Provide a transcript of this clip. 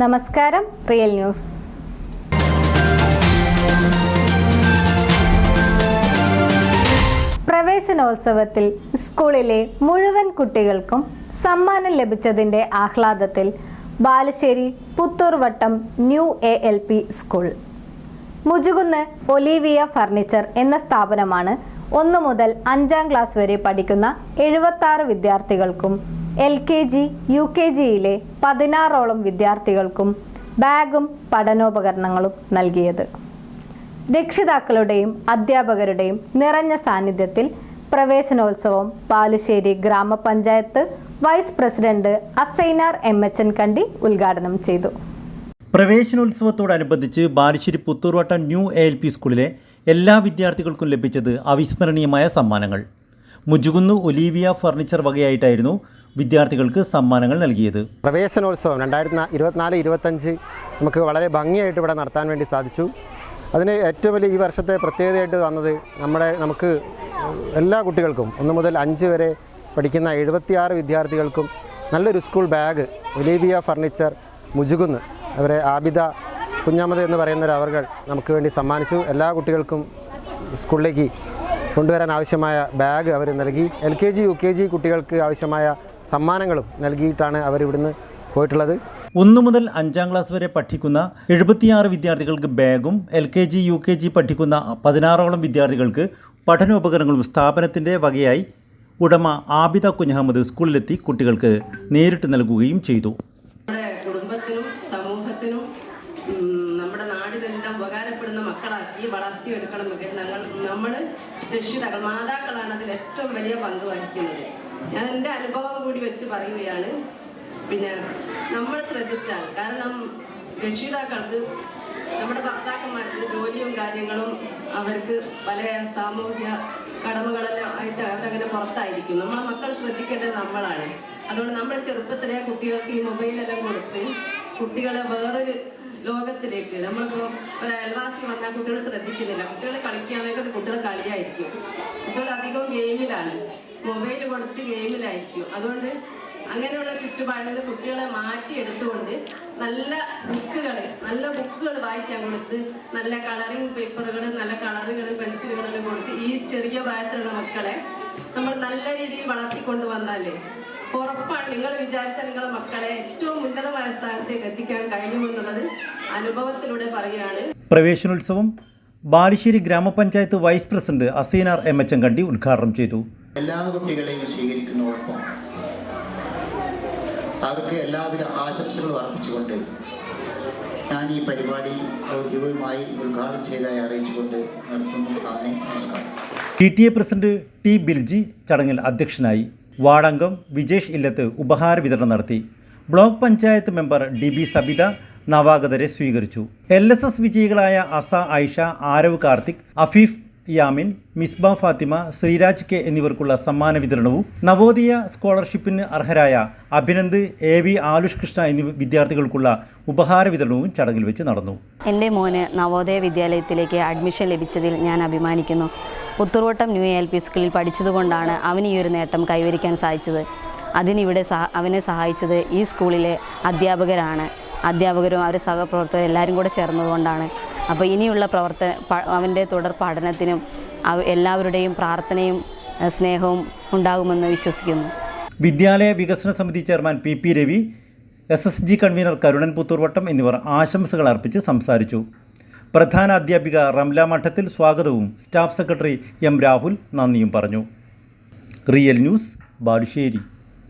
നമസ്കാരം real news. പ്രവേശനോത്സവത്തിൽ സ്കൂളിലെ മുഴുവൻ കുട്ടികൾക്കും സമ്മാനം ലഭിച്ചതിന്റെ ആഹ്ലാദത്തിൽ Balussery Puthurvattam new A L P school. Mujukunnu Olivia furniture എന്ന സ്ഥാപനമാണ് ഒന്ന് മുതൽ അഞ്ചാം ക്ലാസ് വരെ പഠിക്കുന്ന എഴുപത്താറ് വിദ്യാർത്ഥികൾക്കും L K G U K ജിയിലെ പതിനാറോളം വിദ്യാർത്ഥികൾക്കും ബാഗും പഠനോപകരണങ്ങളും നൽകിയത്. രക്ഷിതാക്കളുടെയും അധ്യാപകരുടെയും നിറഞ്ഞ സാന്നിധ്യത്തിൽ പ്രവേശനോത്സവം ബാലുശ്ശേരി ഗ്രാമപഞ്ചായത്ത് vice president Asainar M H N Kandi ഉദ്ഘാടനം ചെയ്തു. പ്രവേശനോത്സവത്തോടനുബന്ധിച്ച് Balussery Puthurvattam new A L P സ്കൂളിലെ എല്ലാ വിദ്യാർത്ഥികൾക്കും ലഭിച്ചത് അവിസ്മരണീയമായ സമ്മാനങ്ങൾ. മുജുകുന്ന് ഒലീവിയ ഫർണിച്ചർ വകയായിട്ടായിരുന്നു വിദ്യാർത്ഥികൾക്ക് സമ്മാനങ്ങൾ നൽകിയത്. പ്രവേശനോത്സവം രണ്ടായിരത്തി ഇരുപത്തിനാല് ഇരുപത്തഞ്ച് നമുക്ക് വളരെ ഭംഗിയായിട്ട് ഇവിടെ നടത്താൻ വേണ്ടി സാധിച്ചു. അതിന് ഏറ്റവും വലിയ ഈ വർഷത്തെ പ്രത്യേകതയായിട്ട് വന്നത് നമ്മുടെ നമുക്ക് എല്ലാ കുട്ടികൾക്കും ഒന്ന് മുതൽ അഞ്ച് വരെ പഠിക്കുന്ന എഴുപത്തിയാറ് വിദ്യാർത്ഥികൾക്കും നല്ലൊരു school bag Olivia furniture Mujukunnu അവരെ ആബിദ കുഞ്ഞാമത് എന്ന് പറയുന്ന ഒരു അവർകൾ നമുക്ക് വേണ്ടി സമ്മാനിച്ചു. എല്ലാ കുട്ടികൾക്കും സ്കൂളിലേക്ക് കൊണ്ടുവരാൻ ആവശ്യമായ ബാഗ് അവർ നൽകി. L K G U K G കുട്ടികൾക്ക് ആവശ്യമായ സമ്മാനങ്ങളും നൽകിയിട്ടാണ് അവർ ഇവിടുന്ന് പോയിട്ടുള്ളത്. ഒന്നു മുതൽ അഞ്ചാം ക്ലാസ് വരെ പഠിക്കുന്ന എഴുപത്തിയാറ് വിദ്യാർത്ഥികൾക്ക് ബാഗും L K G U K G പഠിക്കുന്ന പതിനാറോളം വിദ്യാർത്ഥികൾക്ക് പഠനോപകരണങ്ങളും സ്ഥാപനത്തിന്റെ വകയായി ഉടമ ആബിദ കുഞ്ഞഹമ്മദ് സ്കൂളിലെത്തി കുട്ടികൾക്ക് നേരിട്ട് നൽകുകയും ചെയ്തു. നമ്മുടെ കുടുംബത്തിനും സമൂഹത്തിനും നമ്മുടെ നാടിനെല്ലാം ഉപകാരപ്പെടുന്ന മക്കളാക്കി ഞങ്ങൾ നമ്മൾ രക്ഷിതാക്കൾ മാതാക്കളാണ് അതിൽ ഏറ്റവും വലിയ പങ്ക് വഹിക്കുന്നത്. ഞാൻ എന്റെ അനുഭവം കൂടി വെച്ച് പറയുകയാണ്. പിന്നെ നമ്മൾ ശ്രദ്ധിച്ചാൽ കാരണം രക്ഷിതാക്കൾക്ക് നമ്മുടെ ഭർത്താക്കന്മാർക്ക് ജോലിയും കാര്യങ്ങളും അവർക്ക് പല സാമൂഹ്യ കടമകളെല്ലാം ആയിട്ട് അവരങ്ങനെ പുറത്തായിരിക്കും. നമ്മളെ മക്കൾ ശ്രദ്ധിക്കേണ്ടത് നമ്മളാണ്. അതുകൊണ്ട് നമ്മുടെ ചെറുപ്പത്തിലെ കുട്ടികൾക്ക് ഈ മൊബൈലെല്ലാം കൊടുത്ത് കുട്ടികളെ വേറൊരു ലോകത്തിലേക്ക്. നമ്മളിപ്പോൾ ഒരു അയൽവാസി വന്നാൽ കുട്ടികൾ ശ്രദ്ധിക്കുന്നില്ല. കുട്ടികൾ കളിക്കുകയാണെങ്കിൽ കുട്ടികൾ കളിയായിരിക്കും. കുട്ടികൾ അധികം ഗെയിമിലാണ്. മൊബൈൽ കൊടുത്ത് ഗെയിമിലായിരിക്കും. അതുകൊണ്ട് അങ്ങനെയുള്ള ചുറ്റുപാടിൽ കുട്ടികളെ മാറ്റിയെടുത്തുകൊണ്ട് നല്ല ബുക്കുകൾ നല്ല ബുക്കുകൾ വായിക്കാൻ കൊടുത്ത് നല്ല കളറിങ് പേപ്പറുകൾ നല്ല കളറുകൾ പെൻസിലുകളെല്ലാം കൊടുത്ത് ഈ ചെറിയ പ്രായത്തിലുള്ള മക്കളെ നമ്മൾ നല്ല രീതിയിൽ വളർത്തിക്കൊണ്ടു വന്നാലേ ഉറപ്പാണ്. നിങ്ങൾ വിചാരിച്ച നിങ്ങളെ മക്കളെ ഏറ്റവും ഉന്നതമായ സ്ഥാനത്തേക്ക് എത്തിക്കാൻ കഴിയുമെന്നുള്ളത് അനുഭവത്തിലൂടെ പറയുകയാണ്. പ്രവേശനോത്സവം ബാലുശ്ശേരി ഗ്രാമപഞ്ചായത്ത് vice president Asinar M H Kandi ഉദ്ഘാടനം ചെയ്തു. എല്ലാ കുട്ടികളെയും സ്വീകരിക്കുന്നതോടൊപ്പം അവർക്ക് എല്ലാവിധ ആശംസകളും അർപ്പിച്ചുകൊണ്ട് ഞാൻ ഈ പരിപാടി ഔദ്യോഗികമായി ഉദ്ഘാടനം ചെയ്തതായി അറിയിച്ചുകൊണ്ട് നിർത്തുന്നു. നന്ദി. നമസ്കാരം. T T A president T Bilji ചടങ്ങിൽ അധ്യക്ഷനായി. വാർഡംഗം വിജേഷ് ഇല്ലത്ത് ഉപഹാര വിതരണം നടത്തി. Block panchayat member D B Sabitha നവാഗതരെ സ്വീകരിച്ചു. എൽ എസ് എസ് വിജയികളായ അസ ഐഷ ആരവ് കാർത്തിക് അഫീഫ് യാമിൻ മിസ്ബ ഫാത്തിമ ശ്രീരാജ് കെ എന്നിവർക്കുള്ള സമ്മാന വിതരണവും നവോദയ സ്കോളർഷിപ്പിന് അർഹരായ അഭിനന്ദ് എ വി ആലുഷ് കൃഷ്ണ എന്നീ വിദ്യാർത്ഥികൾക്കുള്ള ഉപഹാര വിതരണവും ചടങ്ങിൽ വെച്ച് നടന്നു. എന്റെ മോന് നവോദയ വിദ്യാലയത്തിലേക്ക് അഡ്മിഷൻ ലഭിച്ചതിൽ ഞാൻ അഭിമാനിക്കുന്നു. പുത്തൂർവട്ടം ന്യൂ എൽ പി സ്കൂളിൽ പഠിച്ചതുകൊണ്ടാണ് അവന് ഈ ഒരു നേട്ടം കൈവരിക്കാൻ സാധിച്ചത്. അതിനിവിടെ സഹ അവനെ സഹായിച്ചത് ഈ സ്കൂളിലെ അധ്യാപകരാണ്. അധ്യാപകരും അവരെ സഹപ്രവർത്തകരും എല്ലാവരും കൂടെ ചേർന്നതുകൊണ്ടാണ്. അപ്പോൾ ഇനിയുള്ള പ്രവർത്തന അവന്റെ തുടർ പഠനത്തിനും എല്ലാവരുടെയും പ്രാർത്ഥനയും സ്നേഹവും ഉണ്ടാകുമെന്ന് വിശ്വസിക്കുന്നു. വിദ്യാലയ വികസന സമിതി chairman P P Ravi S S G convener Karunan Puthurvattam എന്നിവർ ആശംസകൾ അർപ്പിച്ച് സംസാരിച്ചു. പ്രധാന അധ്യാപിക റംല മഠത്തിൽ സ്വാഗതവും സ്റ്റാഫ് സെക്രട്ടറി എം രാഹുൽ നന്ദിയും പറഞ്ഞു. Real news Balussery.